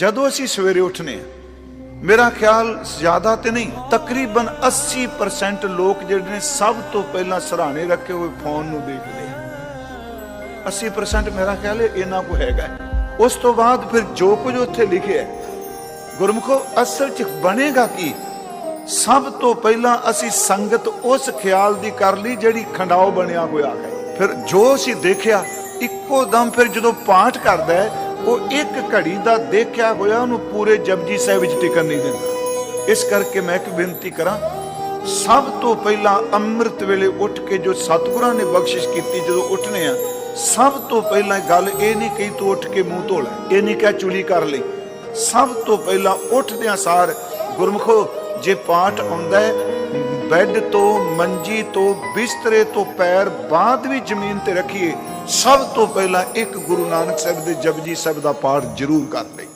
ਜਦੋਂ ਅਸੀਂ ਸਵੇਰੇ ਉੱਠਨੇ ਆ ਮੇਰਾ ਖਿਆਲ ਜ਼ਿਆਦਾ ਤੇ ਨਹੀਂ ਤਕਰੀਬਨ 80% ਲੋਕ ਜਿਹੜੇ ਨੇ ਸਭ ਤੋਂ ਪਹਿਲਾਂ ਸਰਾਣੇ ਰੱਖੇ ਹੋਏ ਫੋਨ ਨੂੰ ਦੇਖਦੇ ਆ। 80% ਮੇਰਾ ਖਿਆਲ ਹੈ ਇਹਨਾਂ ਕੋ ਹੈਗਾ ਉਸ ਤੋਂ ਬਾਅਦ ਫਿਰ ਜੋ ਕੁਝ ਉੱਥੇ ਲਿਖਿਆ ਹੈ, ਗੁਰਮੁਖੋ ਅਸਲ ਚ ਬਣੇਗਾ ਕੀ? ਸਭ ਤੋਂ ਪਹਿਲਾਂ ਅਸੀਂ ਸੰਗਤ ਉਸ ਖਿਆਲ ਦੀ ਕਰ ਲਈ ਜਿਹੜੀ ਖੰਡਾਓ ਬਣਿਆ ਹੋਇਆ ਹੈ। ਫਿਰ ਜੋ ਅਸੀਂ ਦੇਖਿਆ ਇੱਕੋ ਦਮ ਫਿਰ ਜਦੋਂ ਪਾਠ ਕਰਦਾ ਹੈ ਉਹ ਇੱਕ ਘੜੀ ਦਾ ਦੇਖਿਆ ਹੋਇਆ ਉਹਨੂੰ ਪੂਰੇ ਜਪਜੀ ਸਾਹਿਬ ਵਿੱਚ ਟਿਕਣ ਨਹੀਂ ਦਿੰਦਾ। ਇਸ ਕਰਕੇ ਮੈਂ ਇੱਕ ਬੇਨਤੀ ਕਰਾਂ, ਸਭ ਤੋਂ ਪਹਿਲਾਂ ਅੰਮ੍ਰਿਤ ਵੇਲੇ ਉੱਠ ਕੇ ਜੋ ਸਤਿਗੁਰਾਂ ਨੇ ਬਖਸ਼ਿਸ਼ ਕੀਤੀ ਜਦੋਂ ਉੱਠਨੇ ਆ, ਸਭ ਤੋਂ ਪਹਿਲਾਂ ਗੱਲ ਇਹ ਨਹੀਂ ਕਹੀ ਤੂੰ ਉੱਠ ਕੇ ਮੂੰਹ ਧੋ ਲੈ ਇਹ ਨਹੀਂ ਕਿਹਾ ਚੁਲੀ ਕਰ ਲਈ। ਸਭ ਤੋਂ ਪਹਿਲਾਂ ਉੱਠਦਿਆਂ ਸਾਰ ਗੁਰਮੁਖੋ, ਜੇ ਪਾਠ ਆਉਂਦਾ ਹੈ ਬੈੱਡ ਤੋਂ, ਮੰਜੀ ਤੋਂ, ਬਿਸਤਰੇ ਤੋਂ, ਪੈਰ ਬਾਅਦ ਵੀ ਜ਼ਮੀਨ ਤੇ ਰੱਖੀਏ, ਸਭ ਤੋਂ ਪਹਿਲਾਂ ਇੱਕ ਗੁਰੂ ਨਾਨਕ ਸਾਹਿਬ ਦੇ ਜਪਜੀ ਸਾਹਿਬ ਦਾ ਪਾਠ ਜ਼ਰੂਰ ਕਰ ਲਈ